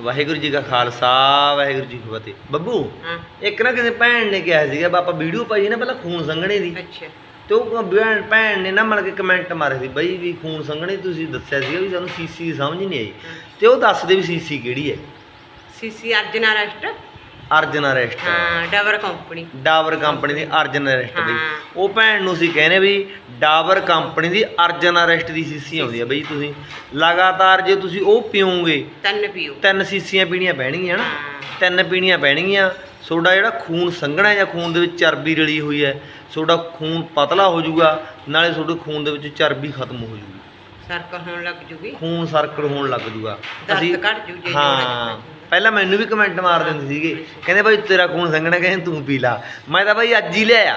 ਵਾਹਿਗੁਰੂ ਜੀ ਕਾ ਖਾਲਸਾ ਵਾਹਿਗੁਰੂ ਜੀ ਕੀ ਫਤਿਹ। ਬੱਬੂ ਹਾਂ। ਇੱਕ ਨਾ ਕਿਸੇ ਭੈਣ ਨੇ ਕਿਹਾ ਸੀਗਾ ਬਾਪਾ ਵੀਡੀਓ ਪਾਈ ਨਾ ਪਹਿਲਾਂ ਖੂਨ ਸੰਘਣੇ ਦੀ। ਅੱਛਾ। ਤੇ ਉਹ ਭੈਣ ਭੈਣ ਨੇ ਨਾ ਮਤਲਬ ਕਿ ਕਮੈਂਟ ਮਾਰੇ ਸੀ ਬਈ ਵੀ ਖੂਨ ਸੰਘਣੇ ਤੁਸੀਂ ਦੱਸਿਆ ਸੀਗਾ ਵੀ ਸਾਨੂੰ ਸੀਸੀ ਸਮਝ ਨਹੀਂ ਆਈ। ਤੇ ਉਹ ਦੱਸਦੇ ਵੀ ਸੀਸੀ ਕਿਹੜੀ ਹੈ। CC Arjunarishta Arjan arrest ਹਾਂ ਡਬਰ ਕੰਪਨੀ। ਡਾਬਰ ਕੰਪਨੀ ਦੀ ਅਰਜਨ ਅਰੈਸਟ ਹਾਂ। ਉਹ ਭੈਣ ਨੂੰ ਸੀ ਕਹਿੰਦੇ ਵੀ ਡਾਬਰ ਕੰਪਨੀ ਦੀ ਅਰਜਨ ਅਰੈਸਟ ਦੀ ਸੀਸੀ ਆਉਂਦੀ ਹੈ ਬਈ ਤੁਸੀਂ। ਲਗਾਤਾਰ ਜੇ ਤੁਸੀਂ ਉਹ ਪੀਓਗੇ ਤਨ ਪੀਓ। ਤਿੰਨ ਸੀਸੀਆਂ ਪੀਣੀਆਂ ਪੈਣਗੀਆਂ ਨਾ। ਹਾਂ। ਤਿੰਨ ਪੀਣੀਆਂ ਪੈਣਗੀਆਂ। ਤੁਹਾਡਾ ਜਿਹੜਾ ਖੂਨ ਸੰਘਣਾ ਜਾਂ ਖੂਨ ਦੇ ਵਿੱਚ ਚਰਬੀ ਰਲੀ ਹੋਈ ਹੈ ਤੁਹਾਡਾ ਖੂਨ ਪਤਲਾ ਹੋ ਜਾਊਗਾ ਨਾਲੇ ਤੁਹਾਡੇ ਖੂਨ ਦੇ ਵਿੱਚ ਚਰਬੀ ਖਤਮ ਹੋ ਜਾਊਗੀ। ਸਰਕਲ ਹੋਣ ਲੱਗ ਜੂਗੀ। ਖੂਨ ਸਰਕਲ ਹੋਣ ਲੱਗ ਜਾਊਗਾ ਦਰਦ ਘੱਟ ਜੂ ਜੇ ਹਾਂ। ਪਹਿਲਾਂ ਮੈਨੂੰ ਵੀ ਕਮੈਂਟ ਮਾਰ ਦਿੰਦੇ ਸੀਗੇ। ਕਹਿੰਦੇ ਭਾਈ ਤੇਰਾ ਖੂਨ ਸੰਘਣਾ ਕਹਿੰਦੇ ਤੂੰ ਪੀ ਲਾ। ਮੈਂ ਤਾਂ ਭਾਈ ਅੱਜ ਹੀ ਲਿਆ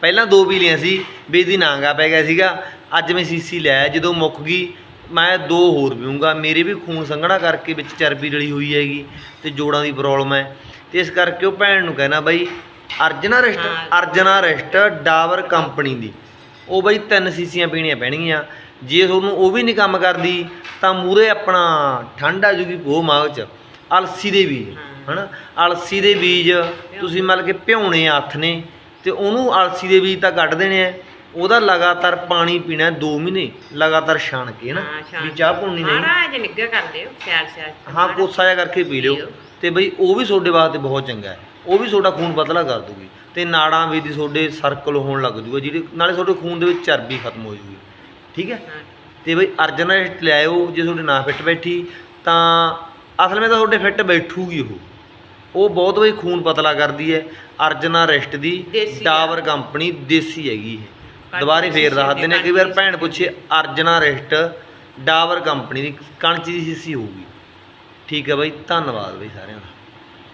ਪਹਿਲਾਂ ਦੋ ਪੀ ਲਿਆ ਸੀ ਵੀ ਇਹਦੀ ਨਾਂਗਾ ਪੈ ਗਿਆ ਸੀਗਾ। ਅੱਜ ਮੈਂ ਸੀਸੀ ਲਿਆ ਜਦੋਂ ਮੁੱਕ ਗਈ ਮੈਂ ਦੋ ਹੋਰ ਪੀਊਂਗਾ। ਮੇਰੇ ਵੀ ਖੂਨ ਸੰਘਣਾ ਕਰਕੇ ਵਿੱਚ ਚਰਬੀ ਰਲੀ ਹੋਈ ਹੈਗੀ ਤੇ ਜੋੜਾਂ ਦੀ ਪ੍ਰੋਬਲਮ ਹੈ। ਤੇ ਇਸ ਕਰਕੇ ਉਹ ਭੈਣ ਨੂੰ ਕਹਿਣਾ ਬਾਈ Arjunarishta. Arjunarishta Dabur company ਦੀ। ਉਹ ਬਈ ਤਿੰਨ ਸੀਸੀਆਂ ਪੀਣੀਆਂ ਪੈਣਗੀਆਂ। ਜੇ ਤੁਹਾਨੂੰ ਉਹ ਵੀ ਨਹੀਂ ਕੰਮ ਕਰਦੀ ਤਾਂ ਮੂਰੇ ਆਪਣਾ ਠੰਡ ਆ ਜੂਗੀ ਪੋ ਮਾਗ ਚ ਅਲਸੀ ਦੇ ਬੀਜ। ਹਨਾ? ਅਲਸੀ ਦੇ ਬੀਜ ਤੁਸੀਂ ਮਤਲਬ ਕਿ ਭਿਉਣੇ ਹੱਥ ਨੇ ਤੇ ਉਹਨੂੰ ਅਲਸੀ ਦੇ ਬੀਜ ਤਾਂ ਕੱਢ ਦੇਣੇ ਆ। ਉਹਦਾ ਲਗਾਤਾਰ ਪਾਣੀ ਪੀਣਾ 2 ਮਹੀਨੇ ਲਗਾਤਾਰ ਛਾਣ ਕੇ ਛਾਣ ਵੀ ਚਾਹ ਪੁੰਨੀ ਨਹੀਂ। ਮਹਾਰਾਜ ਨਿੱਘਾ ਕਰ ਲਿਓ ਸਿਆਲ ਸਿਆਲ ਹਾਂ ਕੋਸਾ ਜਿਹਾ ਕਰਕੇ ਪੀ ਲਿਓ। ਤੇ ਬਈ ਉਹ ਵੀ ਤੁਹਾਡੇ ਵਾਸਤੇ ਬਹੁਤ ਚੰਗਾ ਹੈ। ਉਹ ਵੀ ਤੁਹਾਡਾ ਖੂਨ ਪਤਲਾ ਕਰ ਦੂਗੀ। ਤੇ ਨਾੜਾਂ ਵੀ ਦੀ ਤੁਹਾਡੇ ਸਰਕਲ ਹੋਣ ਲੱਗ ਜੂਗਾ ਜਿਹੜੇ ਨਾਲੇ ਤੁਹਾਡੇ ਖੂਨ ਦੇ ਵਿੱਚ ਚਰਬੀ ਖਤਮ ਹੋ ਜੂਗੀ। ਠੀਕ ਹੈ। ਤੇ ਬਈ ਅਰਜਨ ਲਿਆਇਓ ਜੇ ਤੁਹਾਡੇ ਨਾ ਫਿੱਟ ਬੈਠੀ ਤਾਂ ਅਸਲ ਵਿੱਚ ਤਾਂ ਤੁਹਾਡੇ ਫਿੱਟ ਬੈਠੂਗੀ ਉਹ। ਉਹ ਬਹੁਤ ਬਈ ਖੂਨ ਪਤਲਾ ਕਰਦੀ ਹੈ ਅਰਜਨਾ ਰੈਸਟ ਦੀ ਦੇਸੀ ਆ। ਡਾਬਰ ਕੰਪਨੀ ਦੇਸੀ ਹੈਗੀ ਇਹ। ਕੰਚ ਦੁਬਾਰੇ ਫੇਰ ਦੀ ਦੱਸਦੇ ਨੇ ਸੀਸੀ ਕਈ ਵਾਰ ਭੈਣ ਪੁੱਛੇ ਅਰਜਨਾ ਰੈਸਟ ਡਾਬਰ ਕੰਪਨੀ ਦੀ ਕੰਚ ਦੀ ਸੀਸੀ ਹੋਊਗੀ। ਠੀਕ ਹੈ ਬਾਈ ਧੰਨਵਾਦ ਬਈ ਸਾਰਿਆਂ ਦਾ।